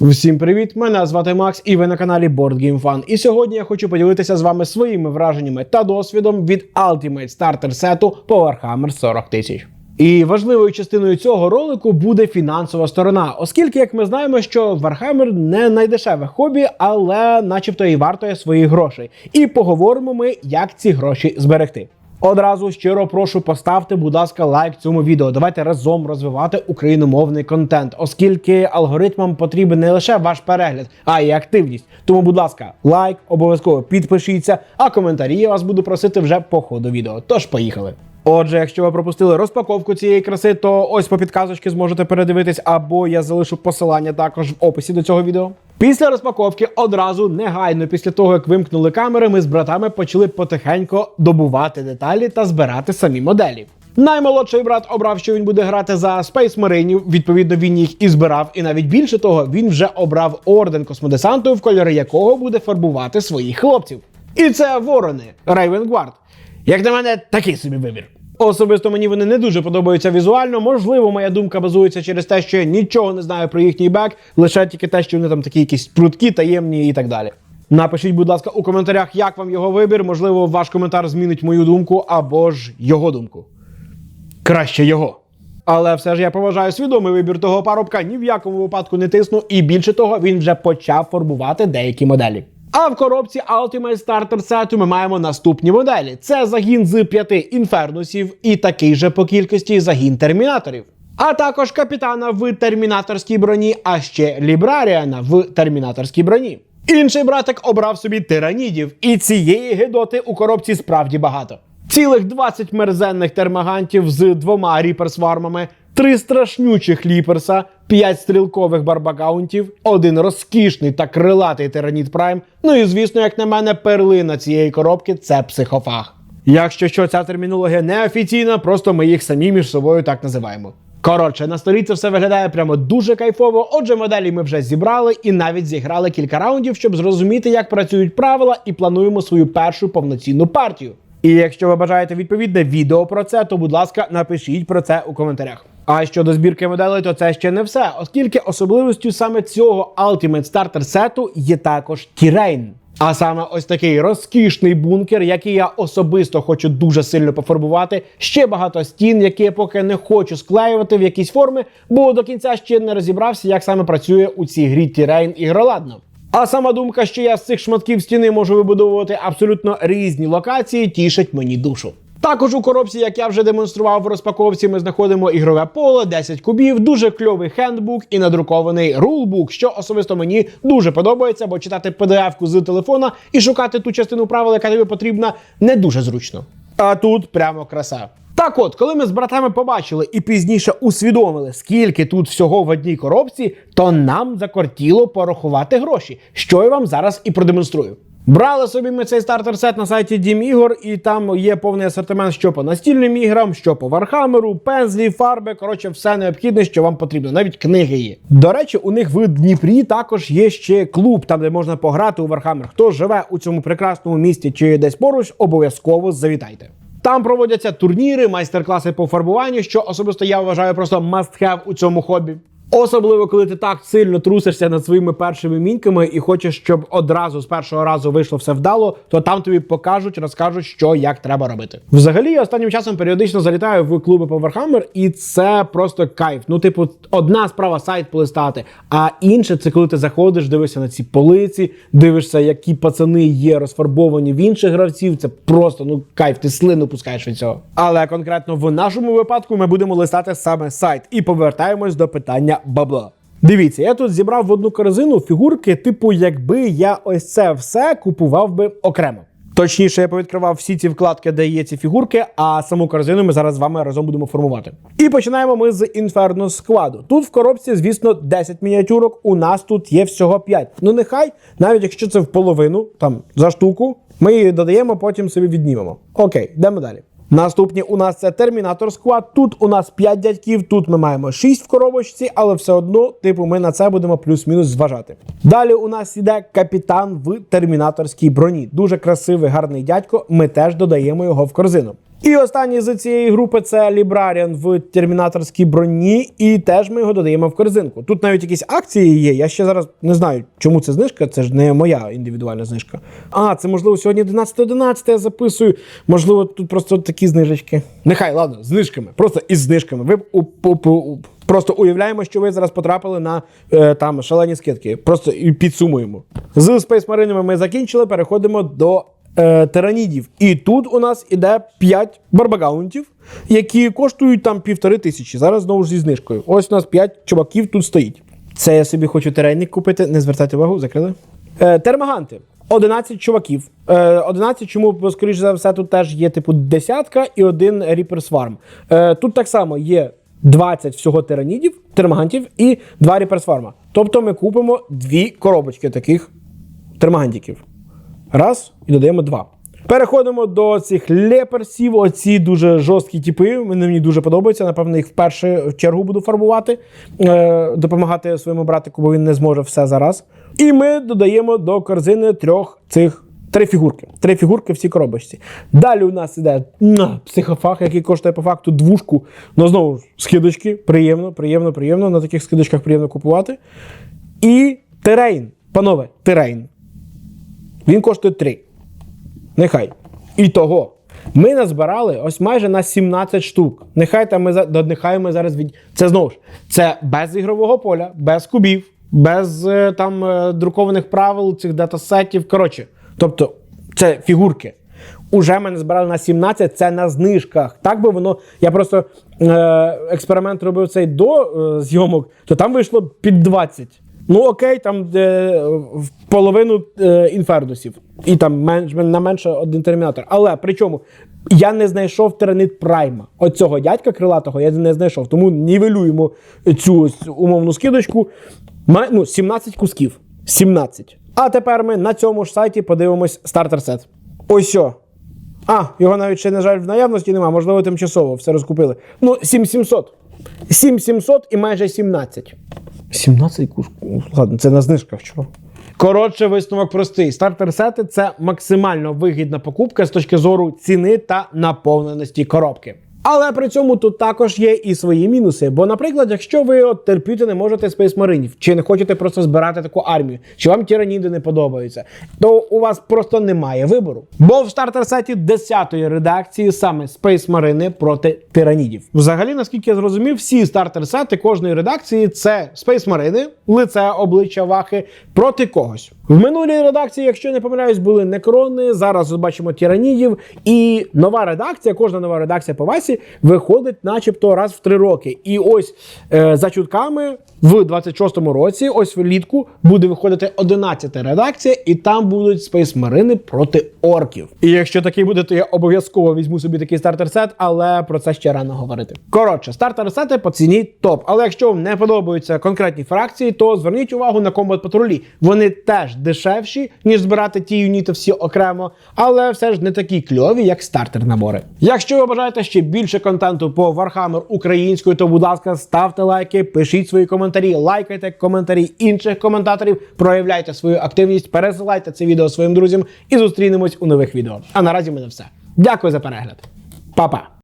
Всім привіт! Мене звати Макс, і ви на каналі Board Game Fun. І сьогодні я хочу поділитися з вами своїми враженнями та досвідом від Ultimate Starter сету по Warhammer 40 тисяч. І важливою частиною цього ролику буде фінансова сторона, оскільки, як ми знаємо, що Warhammer не найдешеве хобі, але начебто і вартує своїх грошей. І поговоримо ми, як ці гроші зберегти. Одразу щиро прошу поставте, будь ласка, лайк цьому відео. Давайте разом розвивати україномовний контент, оскільки алгоритмам потрібен не лише ваш перегляд, а й активність. Тому, будь ласка, лайк, обов'язково підпишіться, а коментарі я вас буду просити вже по ходу відео. Тож поїхали. Отже, якщо ви пропустили розпаковку цієї краси, то ось по підказочці зможете передивитись, або я залишу посилання також в описі до цього відео. Після розпаковки одразу негайно після того, як вимкнули камери, ми з братами почали потихенько добувати деталі та збирати самі моделі. Наймолодший брат обрав, що він буде грати за Space Marine, Відповідно, він їх і збирав. І навіть більше того, він вже обрав орден космодесанту, в кольори якого буде фарбувати своїх хлопців. І це ворони Рейвенгвард. Як на мене, такий собі вибір. Особисто мені вони не дуже подобаються візуально. Можливо, моя думка базується через те, що я нічого не знаю про їхній бек, лише тільки те, що вони там такі якісь пруткі, таємні і так далі. Напишіть, будь ласка, у коментарях, як вам його вибір. Можливо, ваш коментар змінить мою думку або ж його думку. Краще його. Але все ж я поважаю свідомий вибір того парубка, ні в якому випадку не тисну, і більше того, він вже почав формувати деякі моделі. А в коробці Ultimate Starter Set ми маємо наступні моделі: це загін з п'яти інфернусів і такий же по кількості загін термінаторів. А також капітана в термінаторській броні, а ще лібраріана в термінаторській броні. Інший братик обрав собі тиранідів, і цієї гидоти у коробці справді багато. Цілих 20 мерзенних термагантів з двома ріперсвармами, три страшнючих ліперса, 5 стрілкових барбакаунтів, один розкішний та крилатий тираніт Прайм. Ну і звісно, як на мене, перлина цієї коробки це психофаг. Якщо що ця термінологія не офіційна, просто ми їх самі між собою так називаємо. Коротше, на столі це все виглядає прямо дуже кайфово. Отже, моделі ми вже зібрали і навіть зіграли кілька раундів, щоб зрозуміти, як працюють правила, і плануємо свою першу повноцінну партію. І якщо ви бажаєте відповідне відео про це, то будь ласка, напишіть про це у коментарях. А щодо збірки моделей, то це ще не все, оскільки особливістю саме цього Ultimate Starter сету є також Тірейн. А саме ось такий розкішний бункер, який я особисто хочу дуже сильно пофарбувати. Ще багато стін, які я поки не хочу склеювати в якісь форми, бо до кінця ще не розібрався, як саме працює у цій грі Тірейн ігроладно. А сама думка, що я з цих шматків стіни можу вибудовувати абсолютно різні локації, тішить мені душу. Також у коробці, як я вже демонстрував в розпаковці, ми знаходимо ігрове поле, 10 кубів, дуже кльовий хендбук і надрукований рулбук, що особисто мені дуже подобається, бо читати PDF-ку з телефона і шукати ту частину правил, яка тобі потрібна, не дуже зручно. А тут прямо краса. Так от, коли ми з братами побачили і пізніше усвідомили, скільки тут всього в одній коробці, то нам закортіло порахувати гроші, що я вам зараз і продемонструю. Брали собі ми цей стартер сет на сайті Дімігор, і там є повний асортимент що по настільним іграм, що по Вархамеру, пензлі, фарби. Коротше, все необхідне, що вам потрібно. Навіть книги є. До речі, у них в Дніпрі також є ще клуб, там де можна пограти у Вархамер. Хто живе у цьому прекрасному місті чи десь поруч, обов'язково завітайте. Там проводяться турніри, майстер-класи по фарбуванню, що особисто я вважаю просто must-have у цьому хобі. Особливо, коли ти так сильно трусишся над своїми першими міньками і хочеш, щоб одразу з першого разу вийшло все вдало, то там тобі покажуть, розкажуть, що як треба робити. Взагалі, я останнім часом періодично залітаю в клуби по Warhammer, і це просто кайф. Ну, типу, одна справа сайт полистати, а інше це коли ти заходиш, дивишся на ці полиці, дивишся, які пацани є розфарбовані в інших гравців. Це просто ну кайф, ти слину пускаєш від цього. Але конкретно в нашому випадку ми будемо листати саме сайт і повертаємось до питання бабла. Дивіться, я тут зібрав в одну корзину фігурки, типу, якби я ось це все купував би окремо. Точніше, я повідкривав всі ці вкладки, де є ці фігурки, а саму корзину ми зараз з вами разом будемо формувати. І починаємо ми з інферно складу. Тут в коробці, звісно, 10 мініатюрок. У нас тут є всього 5. Ну нехай, навіть якщо це в половину, там за штуку, ми її додаємо, потім собі віднімемо. Окей, йдемо далі. Наступні у нас це термінатор склад. Тут у нас 5 дядьків, тут ми маємо 6 в коробочці, але все одно, типу, ми на це будемо плюс-мінус зважати. Далі у нас іде капітан в термінаторській броні. Дуже красивий, гарний дядько. Ми теж додаємо його в корзину. І останній з цієї групи це Лібраріан в термінаторській броні, і теж ми його додаємо в корзинку. Тут навіть якісь акції є. Я ще зараз не знаю, чому це знижка. Це ж не моя індивідуальна знижка. А, це можливо сьогодні 11.11 я записую. Можливо, тут просто такі знижечки. Нехай, ладно, знижками. Просто із знижками. Ви просто уявляємо, що ви зараз потрапили на е, там шалені скидки. Просто підсумуємо. З Space Marine ми закінчили, переходимо до е, тиранідів. І тут у нас іде 5 барбагаунтів, які коштують там півтори тисячі. Зараз знову ж зі знижкою. Ось у нас 5 чуваків тут стоїть. Це я собі хочу теренник купити. Не звертайте увагу, закрили. Е, термаганти. 11 чуваків. Е, 11, чому, бо, скоріш за все, тут теж є типу десятка і один. Е, тут так само є 20 всього тиранідів, термагантів і 2 Reaper Swarm. Тобто ми купимо дві коробочки таких термагантиків. Раз і додаємо два. Переходимо до цих леперсів. Оці дуже жорсткі типи. Вони мені дуже подобаються. Напевно, їх в першу чергу буду фарбувати, е, допомагати своєму братику, бо він не зможе все зараз. І ми додаємо до корзини трьох цих. Три фігурки. Три фігурки в цій коробочці. Далі у нас іде на, психофаг, який коштує по факту двушку. Ну знову ж скидочки. Приємно, приємно, приємно. На таких скидочках приємно купувати. І терейн. Панове, терейн. Він коштує 3. Нехай. І того. Ми назбирали ось майже на 17 штук. Нехай там ми нехай ми зараз від. Це знову ж це без ігрового поля, без кубів, без е, там е, друкованих правил, цих датасетів. Коротше, тобто, це фігурки. Уже ми назбирали на 17, це на знижках. Так би воно. Я просто е, експеримент робив цей до е, зйомок, то там вийшло під 20. Ну окей, там де, в половину е, інфернусів. І там менш, на менше один термінатор. Але причому я не знайшов тиранит прайма. Оцього дядька крилатого я не знайшов. Тому нівелюємо цю умовну скидочку. Ма- Ну, 17 кусків. 17. А тепер ми на цьому ж сайті подивимось стартер сет. Ось. А, його навіть ще, на жаль, в наявності немає, можливо, тимчасово все розкупили. Ну, 7700. 7700 і майже 17. 17 кусків. Ладно, це на знижках чого. Коротше, висновок простий. Стартер сети це максимально вигідна покупка з точки зору ціни та наповненості коробки. Але при цьому тут також є і свої мінуси. Бо, наприклад, якщо ви от терпіти не можете Marine, чи не хочете просто збирати таку армію, чи вам тираніди не подобаються, то у вас просто немає вибору. Бо в стартер сеті 10-ї редакції саме Marine проти тиранідів. Взагалі, наскільки я зрозумів, всі стартер сети кожної редакції це Marine, лице обличчя вахи проти когось. В минулій редакції, якщо не помиляюсь, були некрони. Зараз бачимо тиранідів. І нова редакція, кожна нова редакція по Васі виходить, начебто, раз в три роки. І ось е, за чутками в 26-му році, ось влітку, буде виходити 11-та редакція, і там будуть Marine проти орків. І якщо такий буде, то я обов'язково візьму собі такий стартер сет, але про це ще рано говорити. Коротше, стартер сети по ціні топ. Але якщо вам не подобаються конкретні фракції, то зверніть увагу на комбат патрулі. Вони теж дешевші, ніж збирати ті юніти всі окремо, але все ж не такі кльові, як стартер набори. Якщо ви бажаєте ще більше контенту по Warhammer українською, то будь ласка, ставте лайки, пишіть свої коментарі, лайкайте коментарі інших коментаторів, проявляйте свою активність, пересилайте це відео своїм друзям і зустрінемось у нових відео. А наразі в мене все. Дякую за перегляд. Па-па!